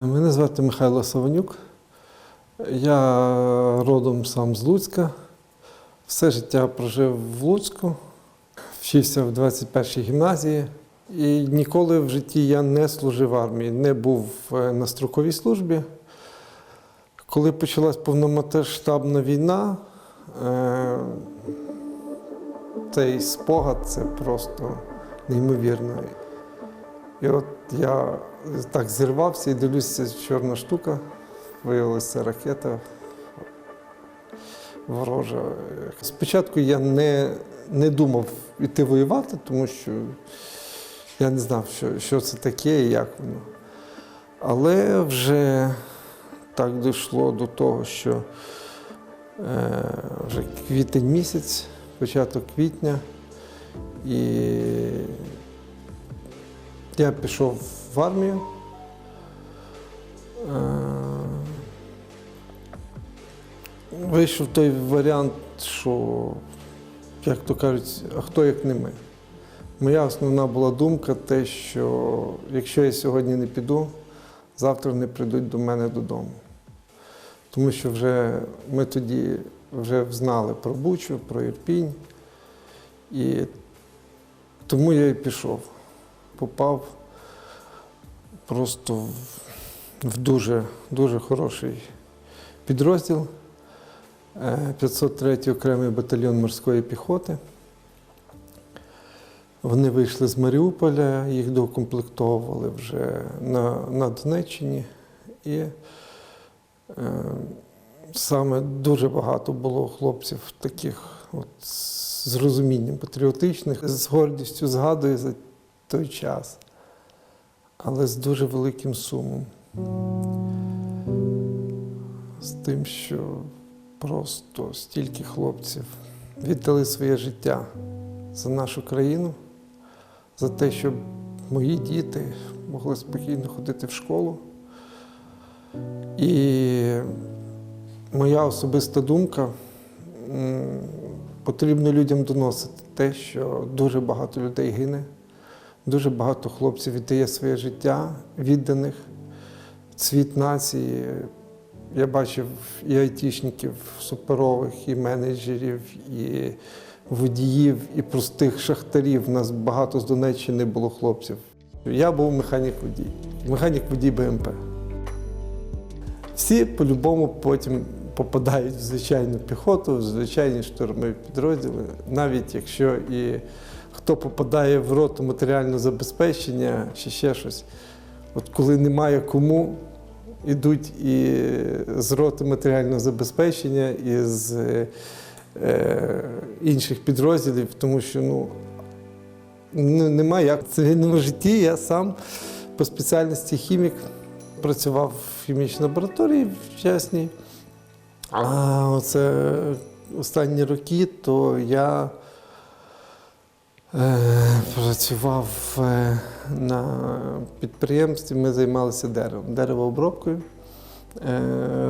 Мене звати Михайло Саванюк. Я родом сам з Луцька. Все життя прожив в Луцьку, вчився в 21-й гімназії. І ніколи в житті я не служив в армії, не був е, на строковій службі. Коли почалась повномасштабна війна, е, цей спогад це просто неймовірно. І от я так зірвався і дивлюся, чорна штука. Виявилася ракета ворожа. Спочатку я не, не думав іти воювати, тому що я не знав, що, що це таке і як воно. Але вже так дійшло до того, що е, вже квітень місяць, початок квітня, і я пішов в армію. Е, Вийшов той варіант, що, як то кажуть, а хто як не ми. Моя основна була думка те, що якщо я сьогодні не піду, завтра не прийдуть до мене додому. Тому що вже ми тоді вже знали про Бучу, про Ірпінь. І тому я і пішов. Попав просто в, дуже, дуже хороший підрозділ. Е, 503 окремий батальйон морської піхоти. Вони вийшли з Маріуполя, їх доукомплектовували вже на, на Донеччині. І е, саме дуже багато було хлопців таких от, з розумінням патріотичних, з гордістю згадую за той час, але з дуже великим сумом. З тим, що просто стільки хлопців віддали своє життя за нашу країну, за те, щоб мої діти могли спокійно ходити в школу. І моя особиста думка потрібно людям доносити те, що дуже багато людей гине, дуже багато хлопців віддає своє життя відданих, цвіт нації. Я бачив і айтішників суперових, і менеджерів, і водіїв, і простих шахтарів. У нас багато з Донеччини було хлопців. Я був механік-водій, механік-водій БМП. Всі по-любому потім попадають в звичайну піхоту, в звичайні штурмові підрозділи, навіть якщо і хто попадає в роту матеріального забезпечення чи ще щось. От коли немає кому, ідуть і з роти матеріального забезпечення, і з е, інших підрозділів, тому що ну, ну, немає як в цивільному житті. Я сам по спеціальності хімік працював в хімічній лабораторії в Чесній. А оце останні роки, то я е, працював е, на підприємстві, ми займалися деревом, деревообробкою, е,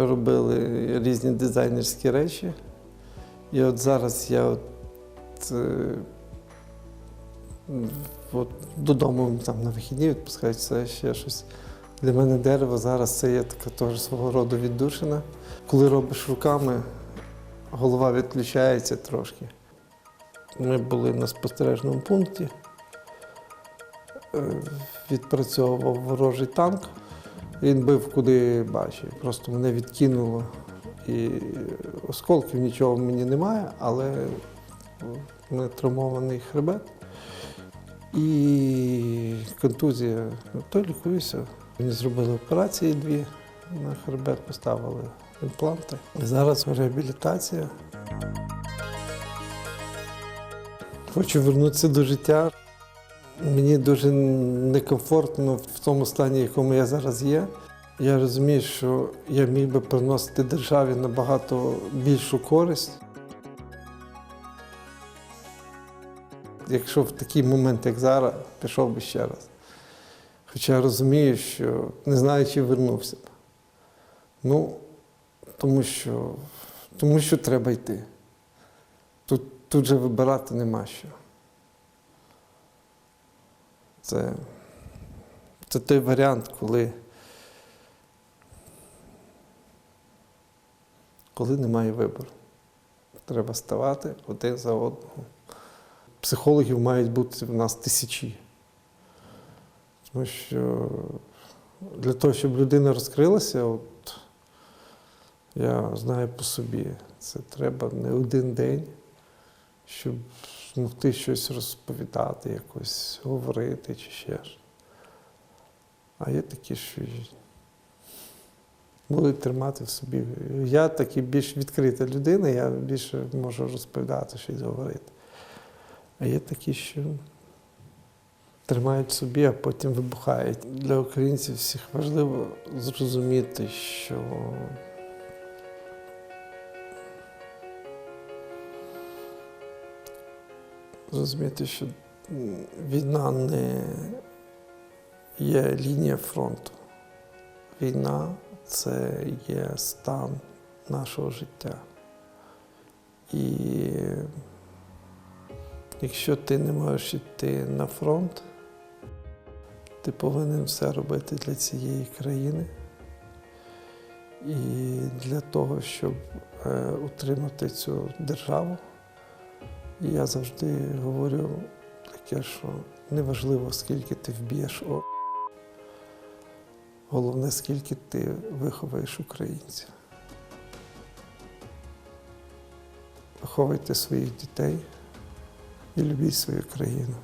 робили різні дизайнерські речі. І от зараз я от, е, от додому там, на вихідні відпускають це ще щось. Для мене дерево зараз це є така теж свого роду віддушина. Коли робиш руками, голова відключається трошки. Ми були на спостережному пункті, е, відпрацьовував ворожий танк. Він бив куди бачив. Просто мене відкинуло. І осколків нічого в мені немає, але мене травмований хребет. І контузія, то лікуюся. Мені зробили операції дві, на хребет поставили імпланти. Зараз реабілітація. Хочу вернутися до життя. Мені дуже некомфортно в тому стані, в якому я зараз є. Я розумію, що я міг би приносити державі набагато більшу користь. Якщо в такий момент, як зараз, пішов би ще раз. Хоча я розумію, що не знаю, чи вернувся б. Ну, тому що, тому що треба йти. Тут, тут же вибирати нема що. Це, Це той варіант, коли. Коли немає вибору, треба ставати один за одного. Психологів мають бути в нас тисячі. Тому що для того, щоб людина розкрилася, от я знаю по собі, це треба не один день щоб змогти щось розповідати, якось говорити чи ще ж. А є такі, що будуть тримати в собі. Я такий більш відкрита людина, я більше можу розповідати, щось говорити. А є такі, що тримають собі, а потім вибухають. Для українців всіх важливо зрозуміти, що зрозуміти, що війна не є лінія фронту. Війна це є стан нашого життя. І якщо ти не можеш йти на фронт, ти повинен все робити для цієї країни. І для того, щоб е, утримати цю державу. Я завжди говорю таке, що неважливо, скільки ти вб'єш, головне, скільки ти виховаєш українців. Виховуйте своїх дітей і любіть свою країну.